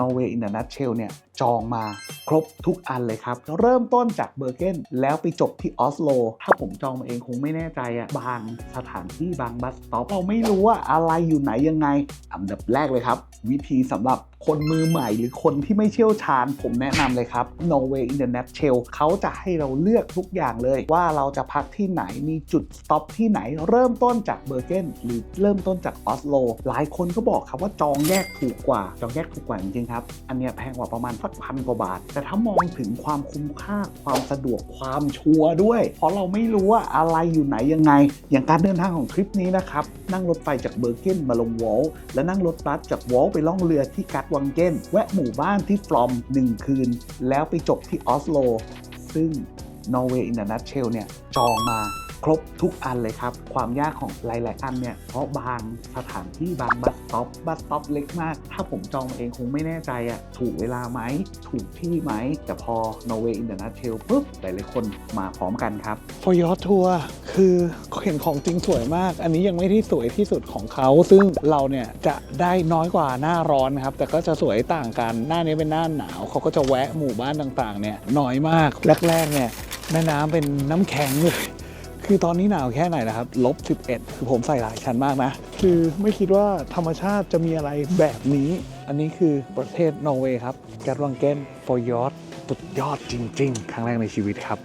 Norway in a nutshell เนี่ยจองมาครบทุกอันเลยครับ เริ่มต้นจากเบอร์เกนแล้วไปจบที่ออสโล ถ้าผมจองมาเองคงไม่แน่ใจอะบางสถานที่บางบัสต็อปเราไม่รู้ว่าอะไรอยู่ไหนยังไงอันดับแรกเลยครับ วิธีสำหรับ คนมือใหม่หรือคนที่ไม่เชี่ยวชาญ ผมแนะนำเลยครับ Norway in the nutshell เขาจะให้เราเลือกทุกอย่างเลย ว่าเราจะพักที่ไหนมีจุดสต็อปที่ไหน เริ่มต้นจากเบอร์เกนหรือเริ่มต้นจากออสโลหลายคนก็บอกครับว่าจองแยกถูกกว่า จองแยกถูกกว่าจริงๆครับ อันเนี้ยแพงกว่าประมาณสักพันกว่าบาท แต่ถ้ามองถึงความคุ้มค่าความสะดวกความชัวร์ด้วย เพราะเราไม่รู้ว่าอะไรอยู่ไหนยังไง อย่างการเดินทางของทริปนี้นะครับนั่งรถไฟจากเบอร์เกนมาลงวอลและนั่งรถบัสจากวอลไปล่องเรือที่กัดวังเกนแวะหมู่บ้านที่ฟลอม 1 คืน แล้วไปจบที่ออสโล ซึ่ง Norway in a nutshell เนี่ยจองมาครบทุกอันเลยครับ ความยากของหลาย ๆ อันเนี่ย เพราะบางสถานที่บางบัสต็อปบัสต็อปเล็กมาก ถ้าผมจองมาเองคงไม่แน่ใจอะถูกเวลาไหม ถูกที่ไหม แต่พอ Norway in a nutshell ปุ๊บ หลาย ๆ คนมาพร้อมกันครับฟอยอทัวร์คือเห็นของจริงสวยมาก อันนี้ยังไม่ที่สวยที่สุดของเขา ซึ่งเราเนี่ยจะได้น้อยกว่าหน้าร้อนครับ แต่ก็จะสวยต่างกัน หน้านี้เป็นหน้าหนาว เขาก็จะแวะหมู่บ้านต่าง ๆ เนี่ยน้อยมาก แรก ๆ เนี่ย แม่น้ำเป็นน้ำแข็งเลย คือตอนนี้หนาวแค่ไหนนะครับลบ 11 คือผมใส่หลายชั้นมากนะ คือไม่คิดว่าธรรมชาติจะมีอะไรแบบนี้ อันนี้คือประเทศนอร์เวย์ครับแกรวังเกนฟอยอร์สุดยอดจริง ๆ ครั้งแรกในชีวิตครับ